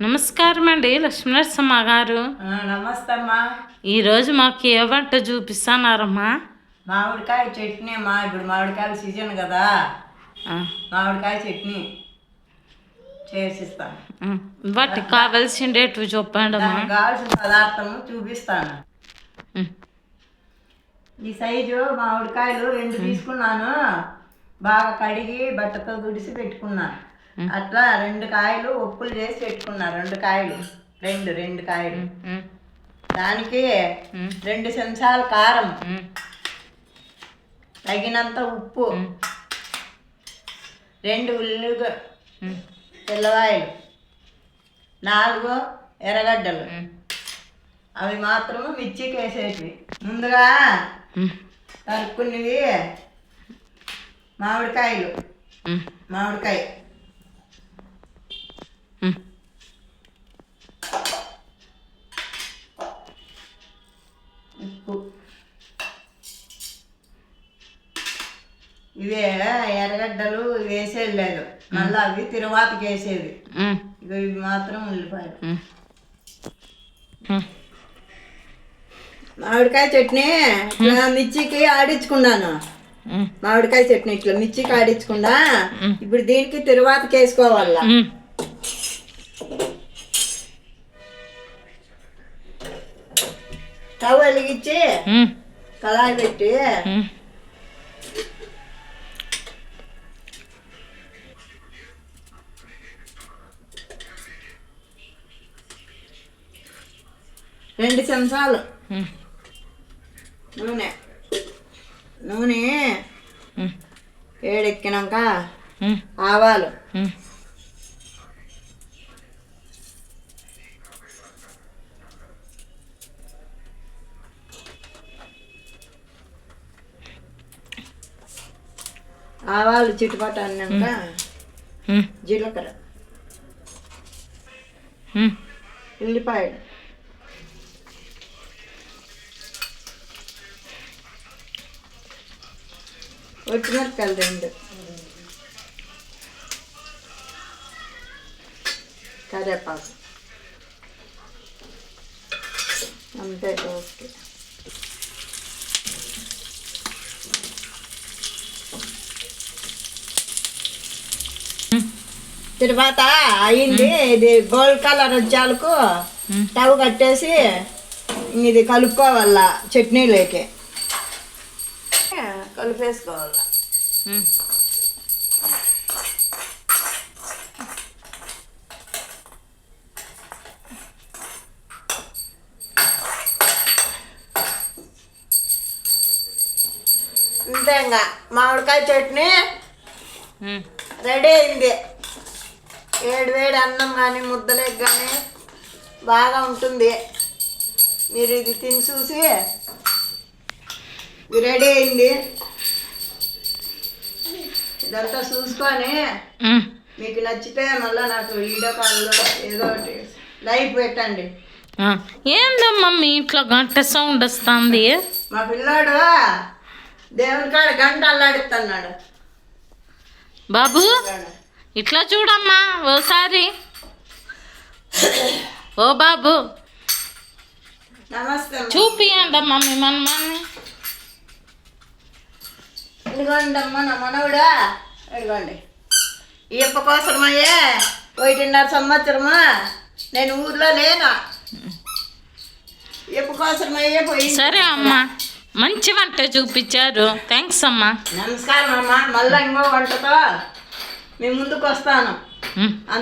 నమస్కారం అండి లక్ష్మీనరసమ్మ గారు. ఆ, నమస్తే అమ్మా ఈరోజు మాకు ఏ వంట చూపిస్తున్నారమ్మా మామిడికాయ చట్నీ అమ్మా ఇప్పుడు మామిడికాయల సీజన్ కదా. మామిడికాయ చట్నీ చేసిస్తాను. వాటికి కావలసిండేటివి చెప్పండి అమ్మా కావాల్సిన పదార్థము చూపిస్తాను. ఈ సైజు మామిడికాయలు రెండు తీసుకున్నాను. బాగా కడిగి బట్టతో తుడిసి పెట్టుకున్నాను. అట్లా రెండు కాయలు ఉప్పులు చేసి పెట్టుకున్నా రెండు కాయలు. రెండు రెండు కాయలు. దానికి రెండు చెంచాల కారం. తగినంత ఉప్పు. రెండు ఉల్లిగ తెల్లవాయలు. నాలుగు ఎర్రగడ్డలు. అవి మాత్రము మిర్చికి వేసేటివి. ముందుగా ఉమ్, కలుపుకున్నవి మామిడికాయలు. మామిడికాయ. ఇవే ఎర్రగడ్డలు వేసేది లేదు. మళ్ళీ అవి తిరువాతకి వేసేది. ఇవి మాత్రం ఉల్లిపాయలు. మామిడికాయ చట్నీ మిర్చికి ఆడించుకున్నాను. మామిడికాయ చట్నీ ఇట్లా మిర్చికి ఆడించకుండా. ఇప్పుడు దీనికి తిరువాతకి వేసుకోవాలా? ఉమ్, స్టవ్ వెలిగించి కళాయి పెట్టి రెండు చెంచాలు. నూనె. నూనె వేడెక్కినాక ఆవాలు. ఆవాలు చిట్టుపట్ట అన్నాక జీలకర్ర. ఉల్లిపాయలు వచ్చిమిరపకాయలు రెండు. కరివేపాకు అంతే ఓకే. తర్వాత అయింది ఇది గోల్డ్ కలర్ వచ్చాలకు. స్టవ్ కట్టేసి ఇది కలుపుకోవాలా చట్నీలోకి. కలిపేసుకోవాలా. అంతే ఇంకా మామిడికాయ చట్నీ. రెడీ అయింది వేడి వేడి అన్నం కానీ ముద్దలేకి కానీ బాగా ఉంటుంది మీరు ఇది తిని చూసి రెడీ అయింది ఇదంతా చూసుకొని. మీకు నచ్చితే మళ్ళీ నాకు వీడియో కాల్లో ఏదో ఒకటి లైవ్ పెట్టండి. ఏందమ్మా మీ ఇంట్లో గంట సౌండ్ వస్తుంది? మా పిల్లాడు దేవుని కాడ గంట అల్లాడిస్తున్నాడు బాబు ఇట్లా చూడమ్మా ఓసారి. ఓ బాబు నమస్తే అమ్మ. చూపియండమ్మా మీ మనమాన్ని ఇదిగోండి అమ్మ నా మనవుడా. ఇదిగోండి. ఈ అప్ప కోసమయ్యే ఒకటిన్నర సంవత్సరమా? నేను ఊర్లో లేను? ఎప్పు కోసమయ్యే పోయి సరే అమ్మా. మంచి వంట చూపించారు. థ్యాంక్స్ అమ్మా. నమస్కారం అమ్మ. మళ్ళీ ఇంకో వంటతో మీ ముందుకు వస్తాను.